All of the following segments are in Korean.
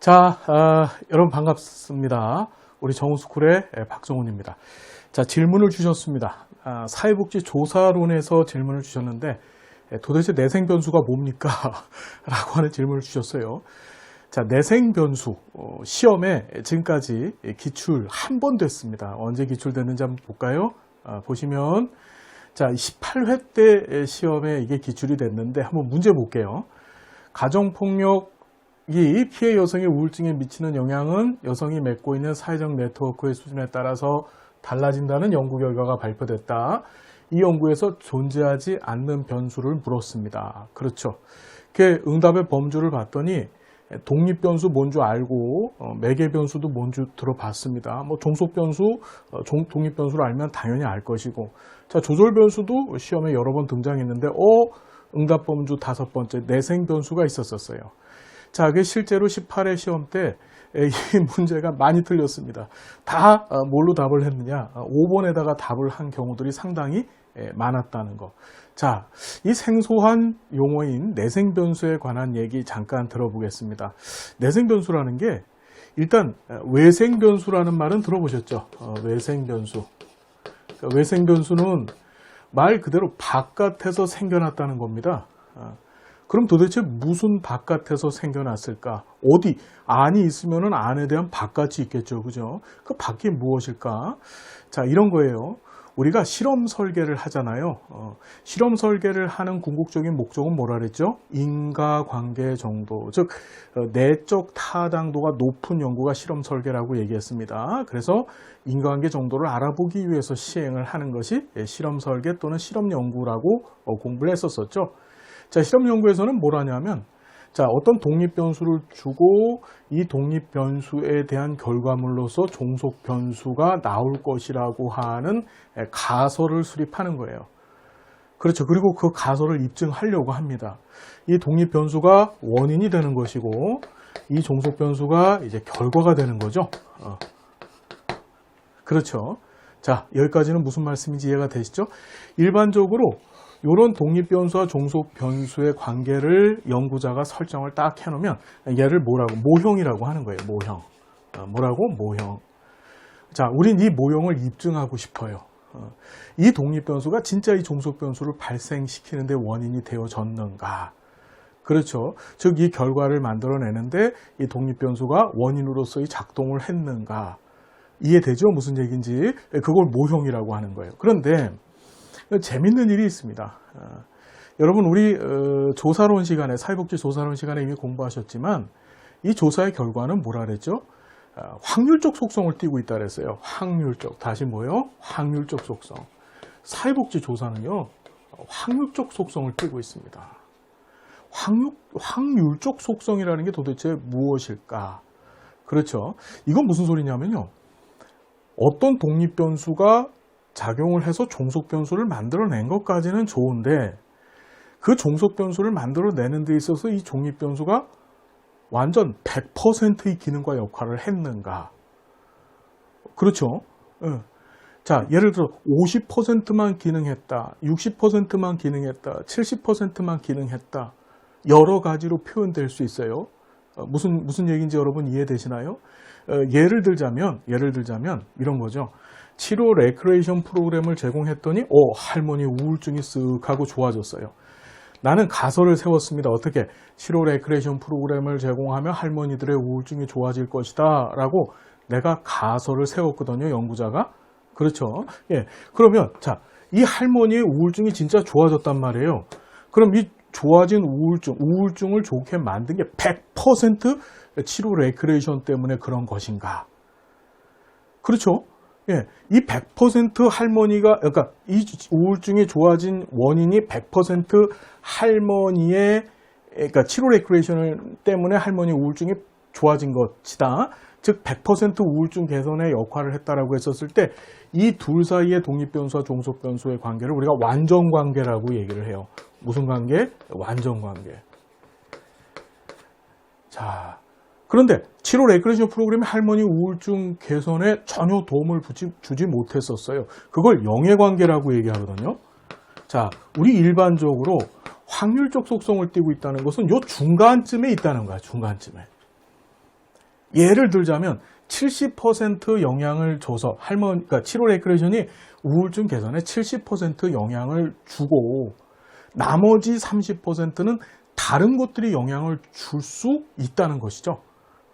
자, 아, 여러분 반갑습니다. 우리 정우스쿨의 박정훈입니다. 자, 질문을 주셨습니다. 아, 사회복지 조사론에서 질문을 주셨는데 에, 도대체 내생 변수가 뭡니까? 라고 하는 질문을 주셨어요. 자, 내생 변수 어, 시험에 지금까지 기출 한 번 됐습니다. 언제 기출됐는지 한번 볼까요? 아, 보시면 자, 18회 때 시험에 이게 기출이 됐는데 한번 문제 볼게요. 가정폭력 이 피해 여성의 우울증에 미치는 영향은 여성이 맺고 있는 사회적 네트워크의 수준에 따라서 달라진다는 연구 결과가 발표됐다. 이 연구에서 존재하지 않는 변수를 물었습니다. 그렇죠. 그 응답의 범주를 봤더니 독립 변수 뭔줄 알고 어, 매개 변수도 뭔줄 들어봤습니다. 뭐 종속 변수, 어, 종- 독립 변수를 알면 당연히 알 것이고, 자 조절 변수도 시험에 여러 번 등장했는데, 어 응답 범주 다섯 번째 내생 변수가 있었었어요. 자, 그게 실제로 18회 시험 때 이 문제가 많이 틀렸습니다. 다 어, 뭘로 답을 했느냐? 5번에다가 답을 한 경우들이 상당히 예, 많았다는 거. 자, 이 생소한 용어인 내생 변수에 관한 얘기 잠깐 들어보겠습니다. 내생 변수라는 게 일단 어, 외생 변수라는 말은 들어보셨죠? 어, 외생 변수. 그러니까 외생 변수는 말 그대로 바깥에서 생겨났다는 겁니다. 어, 그럼 도대체 무슨 바깥에서 생겨났을까? 어디? 안이 있으면은 안에 대한 바깥이 있겠죠. 그죠? 그 밖이 무엇일까? 자, 이런 거예요. 우리가 실험 설계를 하잖아요. 어, 실험 설계를 하는 궁극적인 목적은 뭐라 그랬죠? 인과관계 정도. 즉, 어, 내적 타당도가 높은 연구가 실험 설계라고 얘기했습니다. 그래서 인과관계 정도를 알아보기 위해서 시행을 하는 것이 예, 실험 설계 또는 실험 연구라고 어, 공부를 했었었죠. 자, 실험 연구에서는 뭘 하냐면, 자, 어떤 독립 변수를 주고 이 독립 변수에 대한 결과물로서 종속 변수가 나올 것이라고 하는 에, 가설을 수립하는 거예요. 그렇죠. 그리고 그 가설을 입증하려고 합니다. 이 독립 변수가 원인이 되는 것이고, 이 종속 변수가 이제 결과가 되는 거죠. 어. 그렇죠. 자, 여기까지는 무슨 말씀인지 이해가 되시죠? 일반적으로 이런 독립 변수와 종속 변수의 관계를 연구자가 설정을 딱 해놓으면 얘를 뭐라고 모형이라고 하는 거예요. 모형. 어, 뭐라고? 모형. 자, 우린 이 모형을 입증하고 싶어요. 어, 이 독립 변수가 진짜 이 종속 변수를 발생시키는데 원인이 되어졌는가? 그렇죠. 즉, 이 결과를 만들어내는데 이 독립 변수가 원인으로서의 작동을 했는가? 이해되죠? 무슨 얘기인지. 그걸 모형이라고 하는 거예요. 그런데 재밌는 일이 있습니다. 어, 여러분 우리 어, 조사론 시간에 사회복지 조사론 시간에 이미 공부하셨지만 이 조사의 결과는 뭐라 그랬죠? 어, 확률적 속성을 띠고 있다 그랬어요. 확률적 다시 뭐요? 확률적 속성. 사회복지 조사는요 어, 확률적 속성을 띠고 있습니다. 확률, 확률적 속성이라는 게 도대체 무엇일까? 그렇죠. 이건 무슨 소리냐면요. 어떤 독립 변수가 작용을 해서 종속 변수를 만들어낸 것까지는 좋은데 그 종속 변수를 만들어내는 데 있어서 이 종립 변수가 완전 100%의 기능과 역할을 했는가? 그렇죠. 예. 자, 예를 들어 50%만 기능했다, 60%만 기능했다, 70%만 기능했다. 여러 가지로 표현될 수 있어요. 어, 무슨 무슨 얘기인지 여러분 이해되시나요? 어, 예를 들자면 예를 들자면 이런 거죠. 치료 레크레이션 프로그램을 제공했더니 어 할머니 우울증이 쓱 하고 좋아졌어요. 나는 가설을 세웠습니다. 어떻게 치료 레크레이션 프로그램을 제공하면 할머니들의 우울증이 좋아질 것이다 라고 내가 가설을 세웠거든요. 연구자가. 그렇죠. 예. 그러면 자, 이 할머니의 우울증이 진짜 좋아졌단 말이에요. 그럼 이 좋아진 우울증, 우울증을 좋게 만든 게 100% 치료 레크레이션 때문에 그런 것인가? 그렇죠. 예, 이 100% 할머니가, 그러니까 이 우울증이 좋아진 원인이 100% 할머니의, 그러니까 치료 레크레이션 때문에 할머니 우울증이 좋아진 것이다. 즉, 100% 우울증 개선에 역할을 했다라고 했었을 때, 이 둘 사이의 독립 변수와 종속 변수의 관계를 우리가 완전 관계라고 얘기를 해요. 무슨 관계? 완전 관계. 자, 그런데 치료 레크레이션 프로그램이 할머니 우울증 개선에 전혀 도움을 주지, 못했었어요. 그걸 영해관계라고 얘기하거든요. 자, 우리 일반적으로 확률적 속성을 띠고 있다는 것은 요 중간쯤에 있다는 거야, 중간쯤에. 예를 들자면 70% 영향을 줘서 할머니, 그러니까 치료 레크레이션이 우울증 개선에 70% 영향을 주고 나머지 30%는 다른 것들이 영향을 줄 수 있다는 것이죠.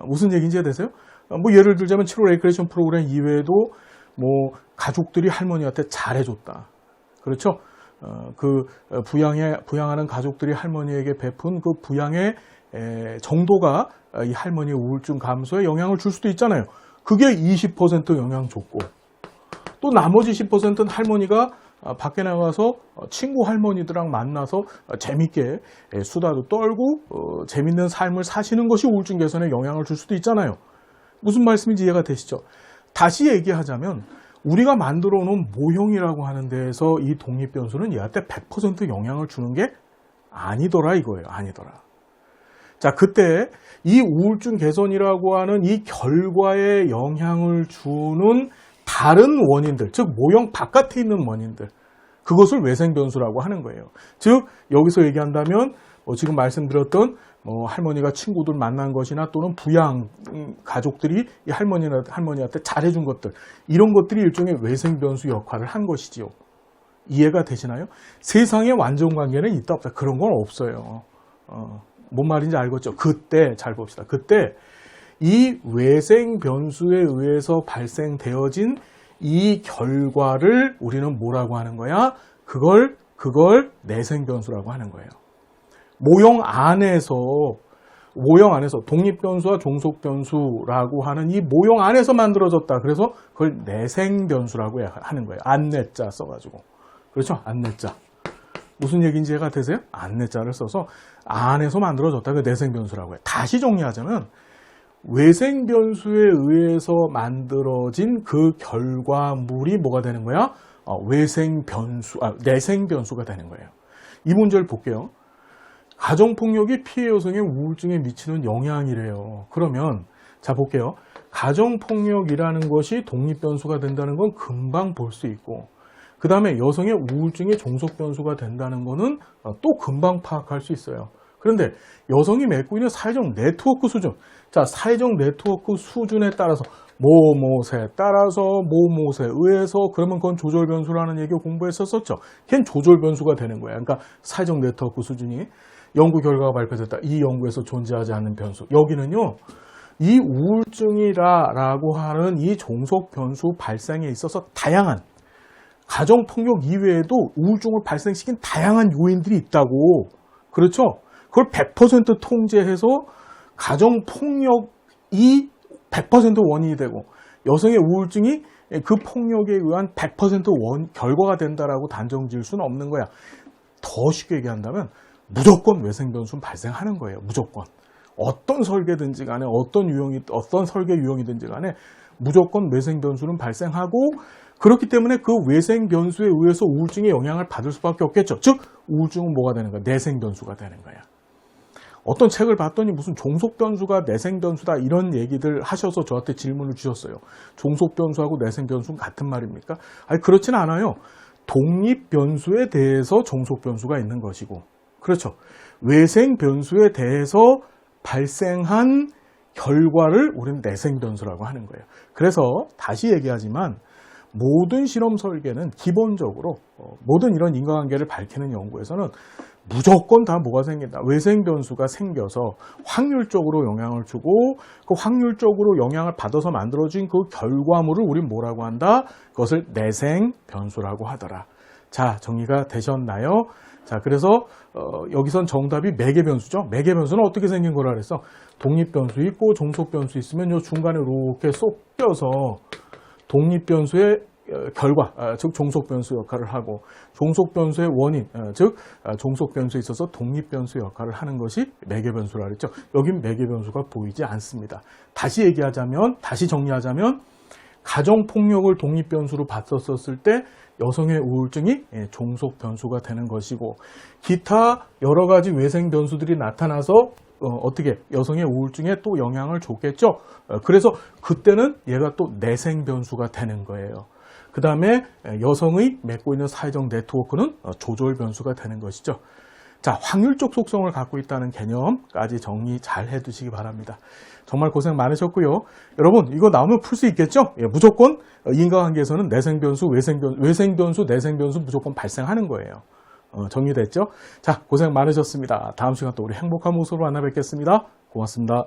어, 무슨 얘기인지 이해되세요? 어, 뭐 예를 들자면 치료 레크레이션 프로그램 이외에도 뭐 가족들이 할머니한테 잘해줬다. 그렇죠? 어, 그 어, 부양해 부양하는 가족들이 할머니에게 베푼 그 부양의 에, 정도가 어, 이 할머니의 우울증 감소에 영향을 줄 수도 있잖아요. 그게 20% 영향 줬고 또 나머지 10%는 할머니가 아, 밖에 나가서 어, 친구 할머니들랑 만나서 어, 재밌게 에, 수다도 떨고 어, 재밌는 삶을 사시는 것이 우울증 개선에 영향을 줄 수도 있잖아요. 무슨 말씀인지 이해가 되시죠? 다시 얘기하자면 우리가 만들어 놓은 모형이라고 하는 데에서 이 독립 변수는 얘한테 100% 영향을 주는 게 아니더라 이거예요. 아니더라. 자, 그때 이 우울증 개선이라고 하는 이 결과에 영향을 주는 다른 원인들, 즉 모형 바깥에 있는 원인들, 그것을 외생 변수라고 하는 거예요. 즉 여기서 얘기한다면 뭐 지금 말씀드렸던 뭐 할머니가 친구들 만난 것이나 또는 부양 음, 가족들이 이 할머니나 할머니한테 잘해준 것들 이런 것들이 일종의 외생 변수 역할을 한 것이지요. 이해가 되시나요? 세상에 완전 관계는 있다 없다 그런 건 없어요. 어, 뭔 말인지 알겠죠? 그때 잘 봅시다. 그때 이 외생 변수에 의해서 발생되어진 이 결과를 우리는 뭐라고 하는 거야? 그걸 그걸 내생 변수라고 하는 거예요. 모형 안에서 모형 안에서 독립 변수와 종속 변수라고 하는 이 모형 안에서 만들어졌다. 그래서 그걸 내생 변수라고 하는 거예요. 안내자 써가지고 그렇죠? 안내자 무슨 얘기인지 이해가 되세요? 안내자를 써서 안에서 만들어졌다. 그 내생 변수라고 해요. 다시 정리하자면 외생 변수에 의해서 만들어진 그 결과물이 뭐가 되는 거야? 어, 외생 변수, 아, 내생 변수가 되는 거예요. 이 문제를 볼게요. 가정폭력이 피해 여성의 우울증에 미치는 영향이래요. 그러면 자 볼게요. 가정폭력이라는 것이 독립 변수가 된다는 건 금방 볼 수 있고 그 다음에 여성의 우울증의 종속 변수가 된다는 것은 어, 또 금방 파악할 수 있어요. 그런데 여성이 맺고 있는 사회적 네트워크 수준, 자 사회적 네트워크 수준에 따라서 뭐뭐에 따라서 뭐뭐에 의해서 그러면 그건 조절 변수라는 얘기 공부했었었죠. 걔는 조절 변수가 되는 거예요. 그러니까 사회적 네트워크 수준이 연구 결과가 발표됐다. 이 연구에서 존재하지 않는 변수. 여기는요. 이 우울증이라고 하는 이 종속 변수 발생에 있어서 다양한 가정 폭력 이외에도 우울증을 발생시킨 다양한 요인들이 있다고. 그렇죠? 그걸 100% 통제해서 가정 폭력이 100% 원인이 되고 여성의 우울증이 그 폭력에 의한 100% 원, 결과가 된다라고 단정 지을 수는 없는 거야. 더 쉽게 얘기한다면 무조건 외생 변수는 발생하는 거예요. 무조건. 어떤 설계든지 간에 어떤 유형이 어떤 설계 유형이든지 간에 무조건 외생 변수는 발생하고 그렇기 때문에 그 외생 변수에 의해서 우울증의 영향을 받을 수밖에 없겠죠. 즉 우울증은 뭐가 되는 거야? 내생 변수가 되는 거야. 어떤 책을 봤더니 무슨 종속 변수가 내생 변수다 이런 얘기들 하셔서 저한테 질문을 주셨어요. 종속 변수하고 내생 변수는 같은 말입니까? 아니 그렇진 않아요. 독립 변수에 대해서 종속 변수가 있는 것이고 그렇죠. 외생 변수에 대해서 발생한 결과를 우리는 내생 변수라고 하는 거예요. 그래서 다시 얘기하지만 모든 실험 설계는 기본적으로 어, 모든 이런 인과관계를 밝히는 연구에서는 무조건 다 뭐가 생긴다. 외생 변수가 생겨서 확률적으로 영향을 주고 그 확률적으로 영향을 받아서 만들어진 그 결과물을 우린 뭐라고 한다? 그것을 내생 변수라고 하더라. 자, 정리가 되셨나요? 자, 그래서 어, 여기선 정답이 매개 변수죠. 매개 변수는 어떻게 생긴 거라 그래서 독립 변수 있고 종속 변수 있으면 요 중간에 이렇게 쏙 껴서 독립 변수의 어, 결과, 아, 즉 종속 변수 역할을 하고 종속 변수의 원인, 어, 즉 아, 종속 변수에 있어서 독립 변수 역할을 하는 것이 매개 변수라 그랬죠. 여긴 매개 변수가 보이지 않습니다. 다시 얘기하자면, 다시 정리하자면 가정 폭력을 독립 변수로 봤었을 때 여성의 우울증이 예, 종속 변수가 되는 것이고 기타 여러 가지 외생 변수들이 나타나서 어, 떻게 여성의 우울증에 또 영향을 줬겠죠. 어, 그래서 그때는 얘가 또 내생 변수가 되는 거예요. 그 다음에 여성의 맺고 있는 사회적 네트워크는 어, 조절 변수가 되는 것이죠. 자, 확률적 속성을 갖고 있다는 개념까지 정리 잘 해두시기 바랍니다. 정말 고생 많으셨고요. 여러분, 이거 나오면 풀 수 있겠죠? 예, 무조건 인과관계에서는 내생변수, 외생변, 외생변수, 내생변수 무조건 발생하는 거예요. 어, 정리됐죠? 자, 고생 많으셨습니다. 다음 시간 또 우리 행복한 모습으로 만나 뵙겠습니다. 고맙습니다.